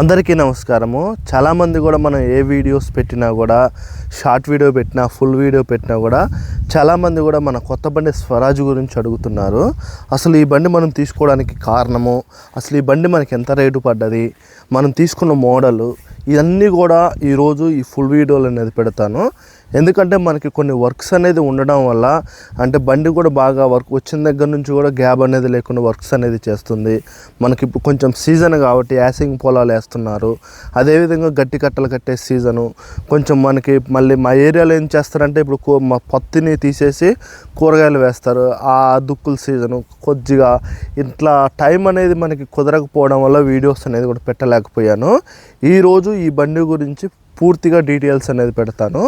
అందరికీ నమస్కారము. చాలామంది కూడా మనం ఏ వీడియోస్ పెట్టినా కూడా షార్ట్ వీడియో పెట్టినా ఫుల్ వీడియో పెట్టినా కూడా చాలామంది కూడా మన కొత్త బండి స్వరాజ్ గురించి అడుగుతున్నారు. అసలు ఈ బండి మనం తీసుకోవడానికి కారణము? అసలు ఈ బండి మనకి ఎంత రేటు పడ్డది? మనం తీసుకున్న మోడలు ఇవన్నీ కూడా ఈరోజు ఈ ఫుల్ వీడియోలు అనేది పెడతాను. ఎందుకంటే మనకి కొన్ని వర్క్స్ అనేది ఉండడం వల్ల అంటే బండి కూడా బాగా వర్క్ వచ్చిన దగ్గర నుంచి కూడా గ్యాప్ అనేది లేకుండా వర్క్స్ అనేది చేస్తుంది. మనకి ఇప్పుడు కొంచెం సీజన్ కాబట్టి యాసింగ్ పొలాలు వేస్తున్నారు. అదేవిధంగా గట్టి కట్టలు కట్టే సీజను కొంచెం మనకి మళ్ళీ మా ఏరియాలో ఏం చేస్తారంటే ఇప్పుడు మా పత్తిని తీసేసి కూరగాయలు వేస్తారు. ఆ దుక్కుల సీజను కొద్దిగా ఇట్లా టైం అనేది మనకి కుదరకపోవడం వల్ల వీడియోస్ అనేది కూడా పెట్టలేకపోయాను. ఈరోజు ఈ బండి గురించి పూర్తిగా డీటెయిల్స్ అనేది పెడతాను.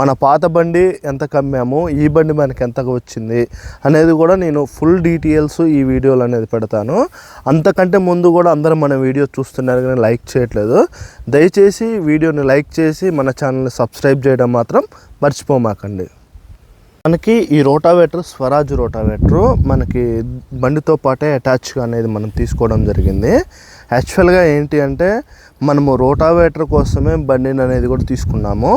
మన పాత బండి ఎంత కమ్మాము ఈ బండి మనకి ఎంత వచ్చింది అనేది కూడా నేను ఫుల్ డీటెయిల్స్ ఈ వీడియోలు అనేది పెడతాను. అంతకంటే ముందు కూడా అందరూ మన వీడియో చూస్తున్నారు కానీ లైక్ చేయట్లేదు. దయచేసి వీడియోని లైక్ చేసి మన ఛానల్ని సబ్స్క్రైబ్ చేయడం మాత్రం మర్చిపోమాకండి. మనకి ఈ రోటావేటర్ స్వరాజ్ రోటావేటర్ మనకి బండితో పాటే అటాచ్గా అనేది మనం తీసుకోవడం జరిగింది. యాక్చువల్గా ఏంటి అంటే మనము రోటావేటర్ కోసమే బండిని అనేది కూడా తీసుకున్నాము.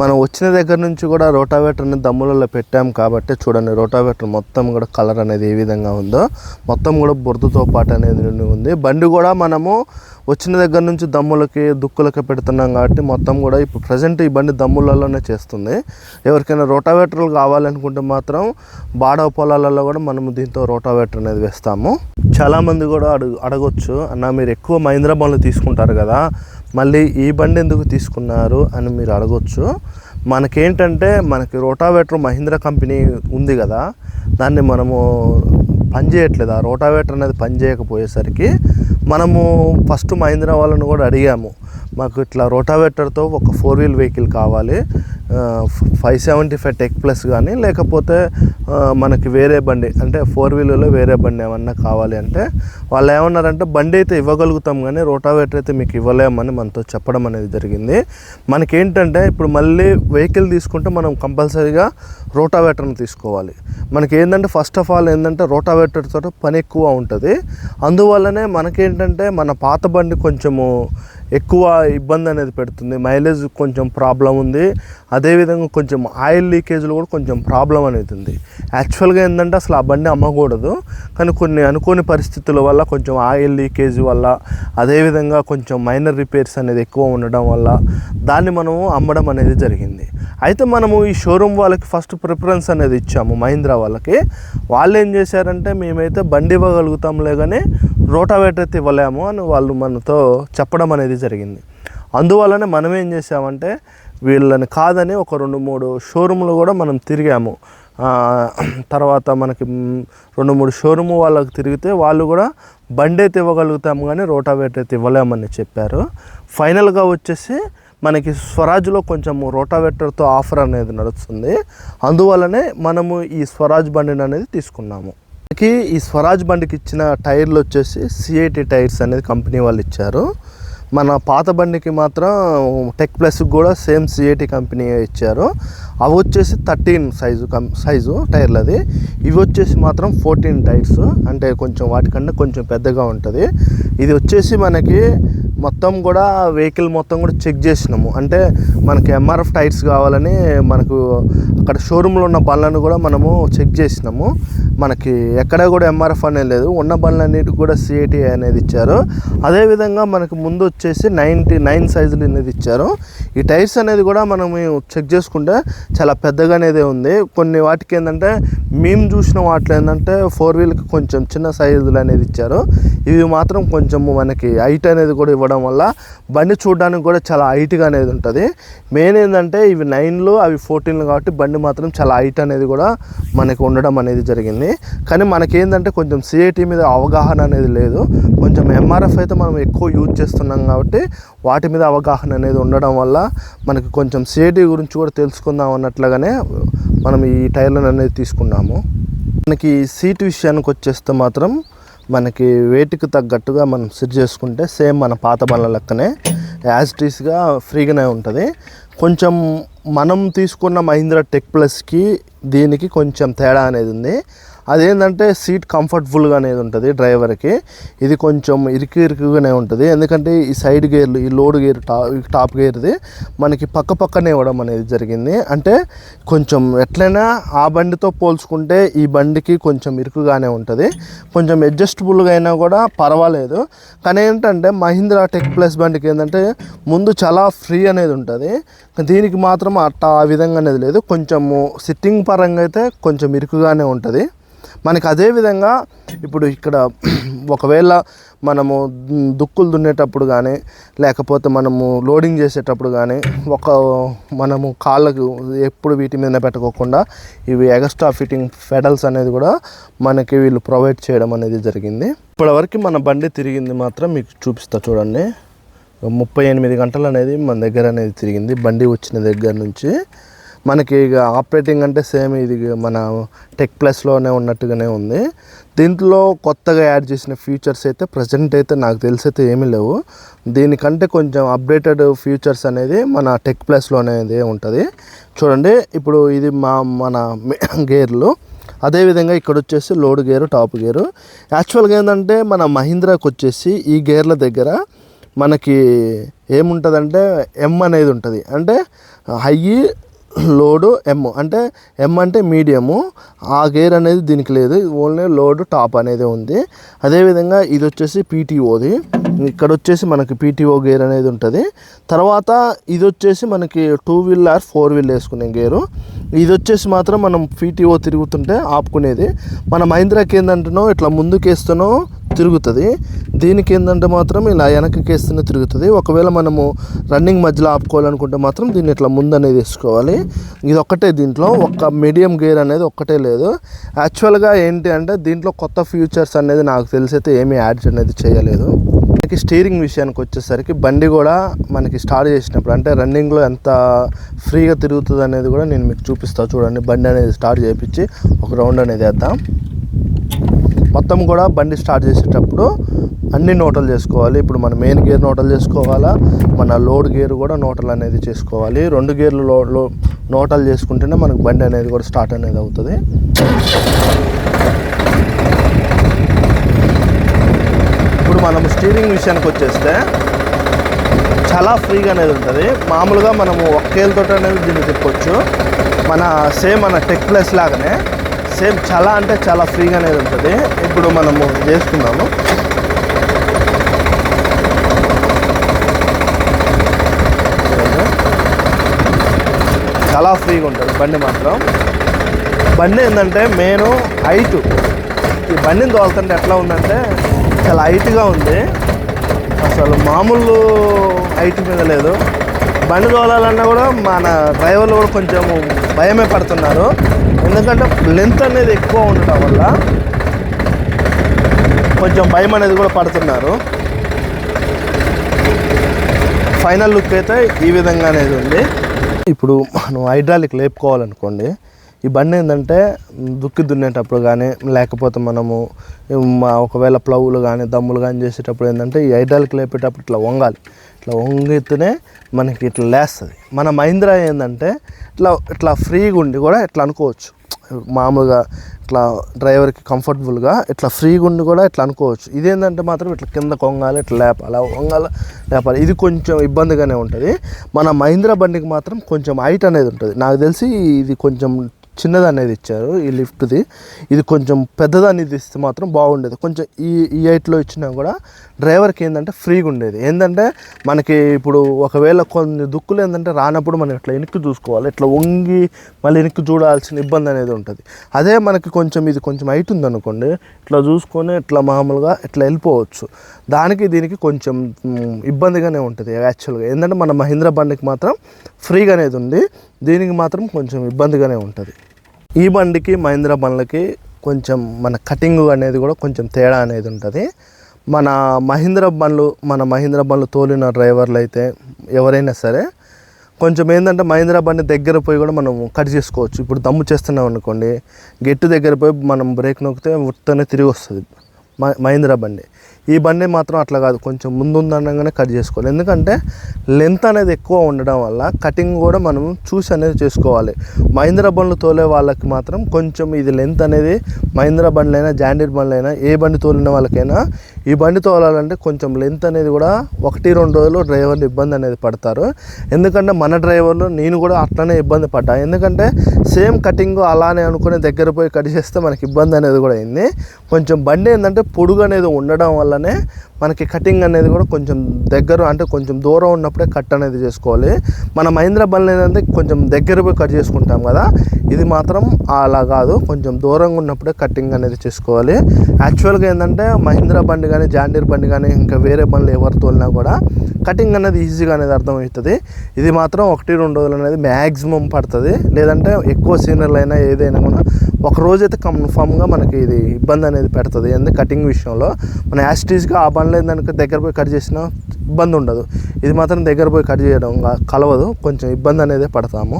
మనం వచ్చిన దగ్గర నుంచి కూడా రోటావేటర్ని దమ్ములలో పెట్టాము కాబట్టి చూడండి రోటావేటర్ మొత్తం కూడా కలర్ అనేది ఏ విధంగా ఉందో మొత్తం కూడా బురదతో పాటు అనేది ఉంది. బండి కూడా మనము వచ్చిన దగ్గర నుంచి దమ్ములకి దుక్కులకి పెడుతున్నాం కాబట్టి మొత్తం కూడా ఇప్పుడు ప్రజెంట్ ఈ బండి దమ్ములలోనే చేస్తుంది. ఎవరికైనా రోటావేటర్లు కావాలనుకుంటే మాత్రం బాడవ పొలాలలో కూడా మనము దీంతో రోటావేటర్ అనేది వేస్తాము. చాలామంది కూడా అడుగు అడగొచ్చు అన్న మీరు ఎక్కువ మహీంద్రా బండ్లు తీసుకుంటారు కదా మళ్ళీ ఈ బండి ఎందుకు తీసుకున్నారు అని మీరు అడగొచ్చు. మనకేంటంటే మనకి రోటావేటర్ మహీంద్రా కంపెనీ ఉంది కదా దాన్ని మనము పని చేయట్లేదు. ఆ రోటావేటర్ అనేది పని చేయకపోయేసరికి మనము ఫస్ట్ మహీంద్రా వాళ్ళని కూడా అడిగాము. మాకు ఇట్లా రోటావేటర్తో ఒక ఫోర్ వీల్ వెహికల్ కావాలి. Five seventy five tech plus కానీ లేకపోతే మనకి వేరే బండి అంటే ఫోర్ వీలర్లో వేరే బండి ఏమన్నా కావాలి అంటే వాళ్ళు ఏమన్నారంటే బండి అయితే ఇవ్వగలుగుతాం కానీ రోటావేటర్ అయితే మీకు ఇవ్వలేమని మనతో చెప్పడం అనేది జరిగింది. మనకేంటంటే ఇప్పుడు మళ్ళీ వెహికల్ తీసుకుంటే మనం కంపల్సరీగా రోటావేటర్ని తీసుకోవాలి. మనకి ఏంటంటే ఫస్ట్ ఆఫ్ ఆల్ ఏంటంటే రోటావేటర్తో పని ఎక్కువ ఉంటుంది. అందువల్లనే మనకేంటంటే మన పాత బండి కొంచెము ఎక్కువ ఇబ్బంది అనేది పెడుతుంది. మైలేజ్ కొంచెం ప్రాబ్లం ఉంది. అదేవిధంగా కొంచెం ఆయిల్ లీకేజ్లు కూడా కొంచెం ప్రాబ్లం అనేది ఉంది. యాక్చువల్గా ఏంటంటే అసలు ఆ బండి అమ్మకూడదు. కానీ కొన్ని అనుకోని పరిస్థితుల వల్ల కొంచెం ఆయిల్ లీకేజ్ వల్ల అదేవిధంగా కొంచెం మైనర్ రిపేర్స్ అనేది ఎక్కువ ఉండడం వల్ల దాన్ని మనము అమ్మడం అనేది జరిగింది. అయితే మనము ఈ షోరూమ్ వాళ్ళకి ఫస్ట్ ప్రిఫరెన్స్ అనేది ఇచ్చాము మహీంద్రా వాళ్ళకి. వాళ్ళు ఏం చేశారంటే మేమైతే బండి ఇవ్వగలుగుతాంలే కానీ రోటావేటర్ అయితే ఇవ్వలేము అని వాళ్ళు మనతో చెప్పడం అనేది జరిగింది. అందువల్లనే మనం ఏం చేసామంటే వీళ్ళని కాదని ఒక రెండు మూడు షోరూములు కూడా మనం తిరిగాము. తర్వాత మనకి రెండు మూడు షోరూమ్ వాళ్ళకి తిరిగితే వాళ్ళు కూడా బండి అయితే ఇవ్వగలుగుతాము కానీ రోటావేటర్ అయితే ఇవ్వలేమని చెప్పారు. ఫైనల్గా వచ్చేసి మనకి స్వరాజ్లో కొంచెం రోటావేటర్తో ఆఫర్ అనేది నడుస్తుంది. అందువల్లనే మనము ఈ స్వరాజ్ బండిని అనేది తీసుకున్నాము. మనకి ఈ స్వరాజ్ బండికి ఇచ్చిన టైర్లు వచ్చేసి సిఐటి టైర్స్ అనేది కంపెనీ వాళ్ళు ఇచ్చారు. మన పాత బండికి మాత్రం టెక్ ప్లస్ కూడా సేమ్ సిఐటి కంపెనీ ఇచ్చారు. అవి వచ్చేసి థర్టీన్ సైజు కం సైజు టైర్లు అది ఇవి వచ్చేసి మాత్రం ఫోర్టీన్ టైర్స్ అంటే కొంచెం వాటికన్నా కొంచెం పెద్దగా ఉంటుంది. ఇది వచ్చేసి మనకి మొత్తం కూడా వెహికల్ మొత్తం కూడా చెక్ చేసినాము. అంటే మనకి ఎంఆర్ఎఫ్ టైర్స్ కావాలని మనకు అక్కడ షోరూంలో ఉన్న బండ్లను కూడా మనము చెక్ చేసినాము. మనకి ఎక్కడ కూడా ఎంఆర్ఎఫ్ అనేది లేదు. ఉన్న బండ్లన్నిటికి కూడా సిఐటి అనేది ఇచ్చారు. అదేవిధంగా మనకు ముందు వచ్చేసి నైంటీ నైన్ సైజులు అనేది ఇచ్చారు. ఈ టైర్స్ అనేది కూడా మనం చెక్ చేసుకుంటే చాలా పెద్దగా అనేది ఉంది. కొన్ని వాటికి ఏంటంటే మేము చూసిన వాటిలో ఏంటంటే ఫోర్ వీల్కి కొంచెం చిన్న సైజులు అనేది ఇచ్చారు. ఇవి మాత్రం కొంచెం మనకి హైట్ అనేది కూడా ఇవ్వడం వల్ల బండి చూడడానికి కూడా చాలా హైట్గా అనేది ఉంటుంది. మెయిన్ ఏంటంటే ఇవి నైన్లు అవి ఫోర్టీన్లు కాబట్టి బండి మాత్రం చాలా హైట్ అనేది కూడా మనకి ఉండడం అనేది జరిగింది. కానీ మనకేంటంటే కొంచెం సిఐటి మీద అవగాహన అనేది లేదు. కొంచెం ఎంఆర్ఎఫ్ అయితే మనం ఎక్కువ యూజ్ చేస్తున్నాం కాబట్టి వాటి మీద అవగాహన అనేది ఉండడం వల్ల మనకి కొంచెం సిఐటి గురించి కూడా తెలుసుకుందాం అన్నట్లుగానే మనం ఈ టైర్లను అనేది తీసుకున్నాము. మనకి సీట్ విషయానికి వచ్చేస్తే మాత్రం మనకి వెయిట్కి తగ్గట్టుగా మనం సెట్ చేసుకుంటే సేమ్ మన పాత బండ్ల లెక్కనే యాజ్ టీస్గా ఫ్రీగానే ఉంటుంది. కొంచెం మనం తీసుకున్న మహీంద్రా టెక్ ప్లస్కి దీనికి కొంచెం తేడా అనేది ఉంది. అదేంటంటే సీట్ కంఫర్టబుల్గా అనేది ఉంటుంది డ్రైవర్కి. ఇది కొంచెం ఇరుకు ఇరుకుగానే ఉంటుంది. ఎందుకంటే ఈ సైడ్ గేర్లు ఈ లోడ్ గేర్ టా టాప్ గేర్ది మనకి పక్క పక్కనే ఇవ్వడం అనేది జరిగింది. అంటే కొంచెం ఎట్లయినా ఆ బండితో పోల్చుకుంటే ఈ బండికి కొంచెం ఇరుకుగానే ఉంటుంది. కొంచెం అడ్జస్టబుల్గా అయినా కూడా పర్వాలేదు. కానీ ఏంటంటే మహీంద్రా టెక్ ప్లస్ బండికి ఏంటంటే ముందు చాలా ఫ్రీ అనేది ఉంటుంది. దీనికి మాత్రం అట్టా ఆ విధంగా అనేది లేదు. కొంచెము సిట్టింగ్ పరంగా అయితే కొంచెం ఇరుకుగానే ఉంటుంది. మనకి అదే విధంగా ఇప్పుడు ఇక్కడ ఒకవేళ మనము దుక్కులు దున్నేటప్పుడు కానీ లేకపోతే మనము లోడింగ్ చేసేటప్పుడు కానీ ఒక మనము కాళ్ళకు ఎప్పుడు వీటి మీద పెట్టకోకుండా ఇవి ఎగస్ట్రా ఫిట్టింగ్ ఫెడల్స్ అనేది కూడా మనకి వీళ్ళు ప్రొవైడ్ చేయడం అనేది జరిగింది. ఇప్పటివరకు మన బండి తిరిగింది మాత్రం మీకు చూపిస్తా చూడండి. ముప్పై ఎనిమిది గంటలు అనేది మన దగ్గర అనేది తిరిగింది. బండి వచ్చిన దగ్గర నుంచి మనకి ఇక ఆపరేటింగ్ అంటే సేమ్ ఇది మన టెక్ ప్లస్లోనే ఉన్నట్టుగానే ఉంది. దీంట్లో కొత్తగా యాడ్ చేసిన ఫీచర్స్ అయితే ప్రజెంట్ అయితే నాకు తెలిసి అయితే ఏమీ లేవు. దీనికంటే కొంచెం అప్డేటెడ్ ఫీచర్స్ అనేది మన టెక్ ప్లస్లోనేది ఉంటుంది. చూడండి ఇప్పుడు ఇది మా మన గేర్లు అదేవిధంగా ఇక్కడ వచ్చేసి లోడ్ గేరు టాప్ గేరు యాక్చువల్గా ఏంటంటే మన మహీంద్రాకి వచ్చేసి ఈ గేర్ల దగ్గర మనకి ఏముంటుందంటే ఎం అనేది ఉంటుంది. అంటే హై లోడు ఎమ్ అంటే ఎమ్ అంటే మీడియము. ఆ గేర్ అనేది దీనికి లేదు. ఓన్లీ లోడు టాప్ అనేది ఉంది. అదేవిధంగా ఇది వచ్చేసి పీటీఓది ఇక్కడ వచ్చేసి మనకి పీటీఓ గేర్ అనేది ఉంటుంది. తర్వాత ఇది వచ్చేసి మనకి two wheel or four wheel వేసుకునే గేరు. ఇది వచ్చేసి మాత్రం మనం పీటీఓ తిరుగుతుంటే ఆపుకునేది. మన మహీంద్రాకి ఏంటంటేనో ఇట్లా ముందుకేస్తేనో తిరుగుతుంది. దీనికి ఏంటంటే మాత్రం ఇలా వెనకకి తిరుగుతుంది. ఒకవేళ మనము రన్నింగ్ మధ్యలో ఆపుకోవాలనుకుంటే మాత్రం దీన్ని ఇట్లా ముందు అనేది వేసుకోవాలి. ఇది ఒక్కటే దీంట్లో. ఒక్క మీడియం గేర్ అనేది ఒక్కటే లేదు. యాక్చువల్గా ఏంటి అంటే దీంట్లో కొత్త ఫ్యూచర్స్ అనేది నాకు తెలిసి అయితే ఏమీ యాడ్ అనేది చేయలేదు. మనకి స్టీరింగ్ విషయానికి వచ్చేసరికి బండి కూడా మనకి స్టార్ట్ చేసినప్పుడు అంటే రన్నింగ్లో ఎంత ఫ్రీగా తిరుగుతుంది అనేది కూడా నేను మీకు చూపిస్తాను చూడండి బండి అనేది స్టార్ట్ చేయించి ఒక రౌండ్ అనేది వేద్దాం. మొత్తం కూడా బండి స్టార్ట్ చేసేటప్పుడు అన్ని నోటలు చేసుకోవాలి. ఇప్పుడు మన మెయిన్ గేర్ నోటలు చేసుకోవాలా? మన లోడ్ గేర్ కూడా నోటలు అనేది చేసుకోవాలి. రెండు గేర్లు లో లో నోటలు చేసుకుంటేనే మనకు బండి అనేది కూడా స్టార్ట్ అనేది అవుతుంది. మనం స్టీరింగ్ విషయానికి వచ్చేస్తే చాలా ఫ్రీగా అనేది ఉంటుంది. మామూలుగా మనము ఒక్కేళ్ళతో అనేది దీన్ని తిప్పొచ్చు. మన సేమ్ మన టెక్ ప్లస్ లాగానే సేమ్ చాలా అంటే చాలా ఫ్రీగా అనేది ఉంటుంది. ఇప్పుడు మనము చేసుకున్నాము చాలా ఫ్రీగా ఉంటుంది బండి మాత్రం. బండి ఏంటంటే మెయిన్ హైట్. ఈ బండిని తోలుతుంటే ఎట్లా ఉందంటే చాలా హైట్గా ఉంది. అసలు మామూలు హైట్ మీద లేదు. బండి తోలాలన్నా కూడా మన డ్రైవర్లు కూడా కొంచెం భయమే పడుతున్నారు. ఎందుకంటే లెంత్ అనేది ఎక్కువ ఉండటం వల్ల కొంచెం భయం అనేది కూడా పడుతున్నారు. ఫైనల్ లుక్ అయితే ఈ విధంగా అనేది ఉంది. ఇప్పుడు మనం హైడ్రాలిక్ లేపుకోవాలనుకోండి. ఈ బండి ఏంటంటే దుక్కి దున్నేటప్పుడు కానీ లేకపోతే మనము మా ఒకవేళ ప్లవ్లు కానీ దమ్ములు కానీ చేసేటప్పుడు ఏంటంటే ఈ ఐడాలకి లేపేటప్పుడు ఇట్లా వంగాలి. ఇట్లా వంగితేనే మనకి ఇట్లా లేస్తుంది. మన మహీంద్రా ఏంటంటే ఇట్లా ఇట్లా ఫ్రీగా ఉండి కూడా ఇట్లా అనుకోవచ్చు. మామూలుగా ఇట్లా డ్రైవర్కి కంఫర్టబుల్గా ఇట్లా ఫ్రీగా ఉండి కూడా ఇట్లా అనుకోవచ్చు. ఇదేంటంటే మాత్రం ఇట్లా కింద కొంగాలి ఇట్లా లేపాలి వంగాలి లేపాలి. ఇది కొంచెం ఇబ్బందిగానే ఉంటుంది. మన మహీంద్రా బండికి మాత్రం కొంచెం హైట్ అనేది ఉంటుంది. నాకు తెలిసి ఇది కొంచెం చిన్నదనేది ఇచ్చారు ఈ లిఫ్ట్ది. ఇది కొంచెం పెద్దదాన్ని ఇస్తే మాత్రం బాగుండేది. కొంచెం ఈ ఈ హైట్లో ఇచ్చినా కూడా డ్రైవర్కి ఏంటంటే ఫ్రీగా ఉండేది. ఏంటంటే మనకి ఇప్పుడు ఒకవేళ కొన్ని దుక్కులు ఏంటంటే రానప్పుడు మనం ఇట్లా వెనక్కి చూసుకోవాలి. ఇట్లా వంగి మళ్ళీ వెనక్కి చూడాల్సిన ఇబ్బంది అనేది ఉంటుంది. అదే మనకి కొంచెం ఇది కొంచెం హైట్ ఉందనుకోండి ఇట్లా చూసుకొని ఇట్లా మామూలుగా ఇట్లా వెళ్ళిపోవచ్చు. దానికి దీనికి కొంచెం ఇబ్బందిగానే ఉంటుంది యాక్చువల్గా. ఏంటంటే మన మహీంద్రా బండికి మాత్రం ఫ్రీగా అనేది ఉంది. దీనికి మాత్రం కొంచెం ఇబ్బందిగానే ఉంటుంది. ఈ బండికి మహీంద్రా బండ్లకి కొంచెం మన కటింగ్ అనేది కూడా కొంచెం తేడా అనేది ఉంటుంది. మన మహీంద్రా బండ్లు మన మహీంద్రా బండ్లు తోలిన డ్రైవర్లు అయితే ఎవరైనా సరే కొంచెం ఏంటంటే మహీంద్రా బండి దగ్గర పోయి కూడా మనం కట్ చేసుకోవచ్చు. ఇప్పుడు దమ్ము చేస్తున్నాం అనుకోండి గెట్టు దగ్గర పోయి మనం బ్రేక్ నొక్కితే ఉత్తనే తిరిగి వస్తుంది మ- మహీంద్రా బండి. ఈ బండి మాత్రం అట్లా కాదు. కొంచెం ముందుందనగానే కట్ చేసుకోవాలి. ఎందుకంటే లెంత్ అనేది ఎక్కువ ఉండడం వల్ల కటింగ్ కూడా మనం చూసి అనేది చేసుకోవాలి. మహీంద్రా బండ్లు తోలే వాళ్ళకి మాత్రం కొంచెం ఇది లెంత్ అనేది మహీంద్రా బండ్లైనా జాండీర్ బండ్లైనా ఏ బండి తోలిన వాళ్ళకైనా ఈ బండి తోలాలంటే కొంచెం లెంత్ అనేది కూడా ఒకటి రెండు రోజులు డ్రైవర్లు ఇబ్బంది అనేది పడతారు. ఎందుకంటే మన డ్రైవర్లు నేను కూడా అట్లనే ఇబ్బంది పడ్డా. ఎందుకంటే సేమ్ కటింగ్ అలానే అనుకుని దగ్గర పోయి కట్ చేస్తే మనకి ఇబ్బంది అనేది కూడా అయింది. కొంచెం బండి ఏంటంటే పొడుగు అనేది ఉండడం వల్ల వల్లనే మనకి కటింగ్ అనేది కూడా కొంచెం దగ్గర అంటే కొంచెం దూరం ఉన్నప్పుడే కట్ అనేది చేసుకోవాలి. మన మహీంద్రా బండ్లు ఏంటంటే కొంచెం దగ్గర పోయి కట్ చేసుకుంటాం కదా ఇది మాత్రం అలా కాదు. కొంచెం దూరంగా ఉన్నప్పుడే కటింగ్ అనేది చేసుకోవాలి. యాక్చువల్గా ఏంటంటే మహీంద్రా బండి కానీ జాండీర్ బండి కానీ ఇంకా వేరే బండ్లు ఎవరు తోలినా కూడా కటింగ్ అనేది ఈజీగా అనేది అర్థమవుతుంది. ఇది మాత్రం ఒకటి రెండు రోజులు అనేది మ్యాక్సిమం పడుతుంది. లేదంటే ఎక్కువ సీనియర్లు అయినా ఏదైనా కూడా ఒక రోజు అయితే కన్ఫామ్గా మనకి ఇది ఇబ్బంది అనేది పెడుతుంది. ఎందుకు కటింగ్ విషయంలో మన యాస్టీజ్గా ఆ బండ్లు దానికి దగ్గర పోయి కట్ చేసిన ఇబ్బంది ఉండదు. ఇది మాత్రం దగ్గర పోయి కట్ చేయడం కలవదు. కొంచెం ఇబ్బంది అనేది పడతాము.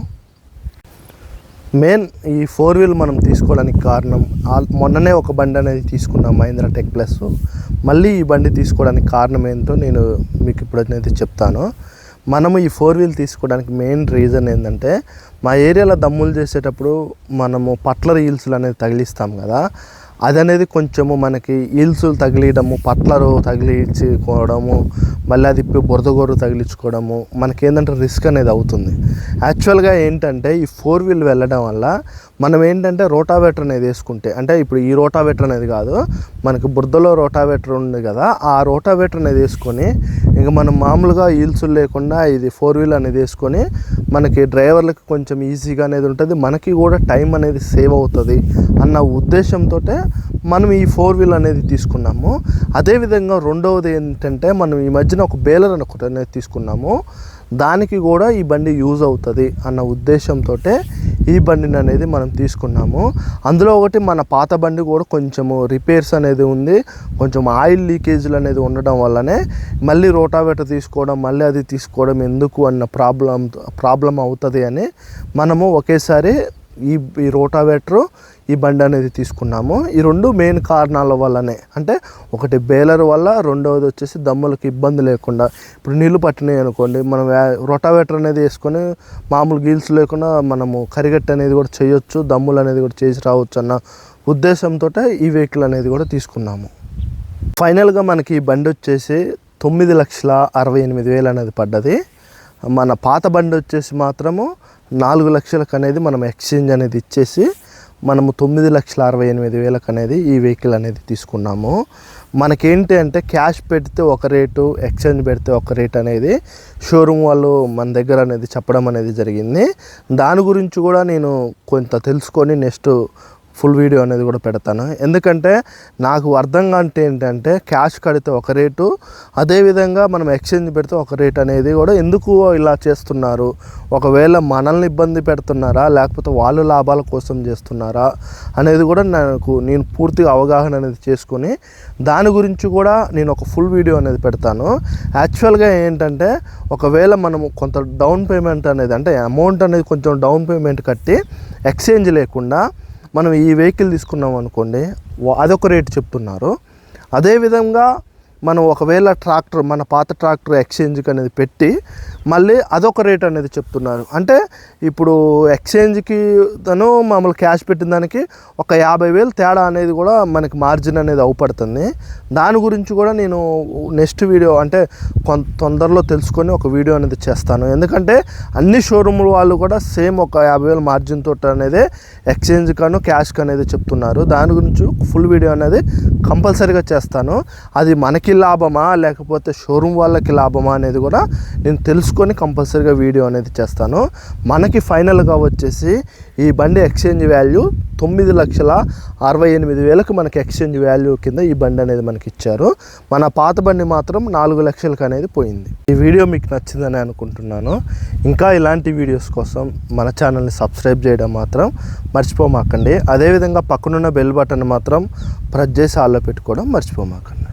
మెయిన్ ఈ ఫోర్ వీల్ మనం తీసుకోవడానికి కారణం మొన్ననే ఒక బండి అనేది తీసుకున్నాం మహీంద్రా టెక్ ప్లస్. మళ్ళీ ఈ బండి తీసుకోవడానికి కారణం ఏంటో నేను మీకు ఇప్పుడు అయితే చెప్తాను. మనము ఈ ఫోర్ వీల్ తీసుకోవడానికి మెయిన్ రీజన్ ఏంటంటే మా ఏరియాలో దమ్ములు చేసేటప్పుడు మనము పట్ల రీల్స్లు అనేది తగిలిస్తాం కదా. అది అనేది కొంచెము మనకి ఈల్సులు తగిలియడము పట్లరు తగిలించుకోవడము మళ్ళీ అది ఇప్పి బురదగొర్రు తగిలించుకోవడము మనకి ఏంటంటే రిస్క్ అనేది అవుతుంది. యాక్చువల్గా ఏంటంటే ఈ ఫోర్ వీల్ వెళ్ళడం వల్ల మనం ఏంటంటే రోటావేటర్ అనేది వేసుకుంటే అంటే ఇప్పుడు ఈ రోటావేటర్ అనేది కాదు మనకి బురదలో రోటావేటర్ ఉంది కదా ఆ రోటావేటర్ అనేది వేసుకొని ఇంకా మనం మామూలుగా ఈల్సులు లేకుండా ఇది ఫోర్ వీల్ అనేది వేసుకొని మనకి డ్రైవర్లకు కొంచెం ఈజీగా అనేది ఉంటుంది మనకి కూడా టైం అనేది సేవ్ అవుతుంది అన్న ఉద్దేశంతో మనం ఈ ఫోర్ వీల్ అనేది తీసుకున్నాము. అదేవిధంగా రెండవది ఏంటంటే మనం ఈ మధ్యన ఒక బేలర్ అని ఒకటి అనేది తీసుకున్నాము. దానికి కూడా ఈ బండి యూజ్ అవుతుంది అన్న ఉద్దేశంతో ఈ బండిని అనేది మనం తీసుకున్నాము. అందులో ఒకటి మన పాత బండి కూడా కొంచెము రిపేర్స్ అనేది ఉంది. కొంచెం ఆయిల్ లీకేజీలు అనేది ఉండడం వల్లనే మళ్ళీ రోటావేటర్ తీసుకోవడం మళ్ళీ అది తీసుకోవడం ఎందుకు అన్న ప్రాబ్లం ప్రాబ్లం అవుతుంది అని మనము ఒకేసారి ఈ ఈ రోటావేటరు ఈ బండి అనేది తీసుకున్నాము. ఈ రెండు మెయిన్ కారణాల వల్లనే. అంటే ఒకటి బేలర్ వల్ల రెండవది వచ్చేసి దమ్ములకు ఇబ్బంది లేకుండా. ఇప్పుడు నీళ్ళు పట్టినాయి అనుకోండి మనం రొటావేటర్ అనేది వేసుకొని మామూలు గీల్స్ లేకుండా మనము కరిగట్టు అనేది కూడా చేయొచ్చు దమ్ములు అనేది కూడా చేసి రావచ్చు అన్న ఉద్దేశంతో ఈ వెహికల్ అనేది కూడా తీసుకున్నాము. ఫైనల్గా మనకి ఈ బండి వచ్చేసి తొమ్మిది లక్షల అరవై ఎనిమిది వేలు అనేది పడ్డది. మన పాత బండి వచ్చేసి మాత్రము నాలుగు లక్షలకు అనేది మనం ఎక్స్చేంజ్ అనేది ఇచ్చేసి మనము తొమ్మిది లక్షల అరవై ఎనిమిది వేలకు అనేది ఈ వెహికల్ అనేది తీసుకున్నాము. మనకేంటి అంటే క్యాష్ పెడితే ఒక రేటు ఎక్స్చేంజ్ పెడితే ఒక రేట్ అనేది షోరూమ్ వాళ్ళు మన దగ్గర అనేది చెప్పడం అనేది జరిగింది. దాని గురించి కూడా నేను కొంత తెలుసుకొని నెక్స్ట్ ఫుల్ వీడియో అనేది కూడా పెడతాను. ఎందుకంటే నాకు అర్థం అంటే ఏంటంటే క్యాష్ కడితే ఒక రేటు అదేవిధంగా మనం ఎక్స్చేంజ్ పెడితే ఒక రేట్ అనేది కూడా ఎందుకు ఇలా చేస్తున్నారు? ఒకవేళ మనల్ని ఇబ్బంది పెడుతున్నారా? లేకపోతే వాళ్ళు లాభాల కోసం చేస్తున్నారా? అనేది కూడా నాకు నేను పూర్తిగా అవగాహన అనేది చేసుకొని దాని గురించి కూడా నేను ఒక ఫుల్ వీడియో అనేది పెడతాను. యాక్చువల్గా ఏంటంటే ఒకవేళ మనము కొంత డౌన్ పేమెంట్ అనేది అంటే అమౌంట్ అనేది కొంచెం డౌన్ పేమెంట్ కట్టి ఎక్స్చేంజ్ లేకుండా మనం ఈ వెహికల్ తీసుకున్నాం అనుకోండి అదొక రేటు చెప్తున్నారు. అదేవిధంగా మనం ఒకవేళ ట్రాక్టర్ మన పాత ట్రాక్టర్ ఎక్స్చేంజ్కి అనేది పెట్టి మళ్ళీ అదొక రేట్ అనేది చెప్తున్నారు. అంటే ఇప్పుడు ఎక్స్చేంజ్కి తను మామూలు క్యాష్ పెట్టిన దానికి ఒక యాభై వేలు తేడా అనేది కూడా మనకి మార్జిన్ అనేది అవుపడుతుంది. దాని గురించి కూడా నేను నెక్స్ట్ వీడియో అంటే కొంత తొందరలో తెలుసుకొని ఒక వీడియో అనేది చేస్తాను. ఎందుకంటే అన్ని షోరూముల వాళ్ళు కూడా సేమ్ ఒక యాభై వేల మార్జిన్ తోటి అనేది ఎక్స్చేంజ్ కాను క్యాష్కి అనేది చెప్తున్నారు. దాని గురించి ఫుల్ వీడియో అనేది కంపల్సరీగా చేస్తాను. అది మనకి మనకి లాభమా? లేకపోతే షోరూమ్ వాళ్ళకి లాభమా అనేది కూడా నేను తెలుసుకొని కంపల్సరీగా వీడియో అనేది చేస్తాను. మనకి ఫైనల్గా వచ్చేసి ఈ బండి ఎక్స్చేంజ్ వాల్యూ తొమ్మిది లక్షల అరవై ఎనిమిది వేలకు మనకి ఎక్స్చేంజ్ వాల్యూ కింద ఈ బండి అనేది మనకి ఇచ్చారు. మన పాత బండి మాత్రం నాలుగు లక్షలకు అనేది పోయింది. ఈ వీడియో మీకు నచ్చిందని అనుకుంటున్నాను. ఇంకా ఇలాంటి వీడియోస్ కోసం మన ఛానల్ని సబ్స్క్రైబ్ చేయడం మాత్రం మర్చిపోమాకండి. అదేవిధంగా పక్కనున్న బెల్ బటన్ మాత్రం ప్రెస్ చేసి ఆల్లో పెట్టుకోవడం మర్చిపోమాకండి.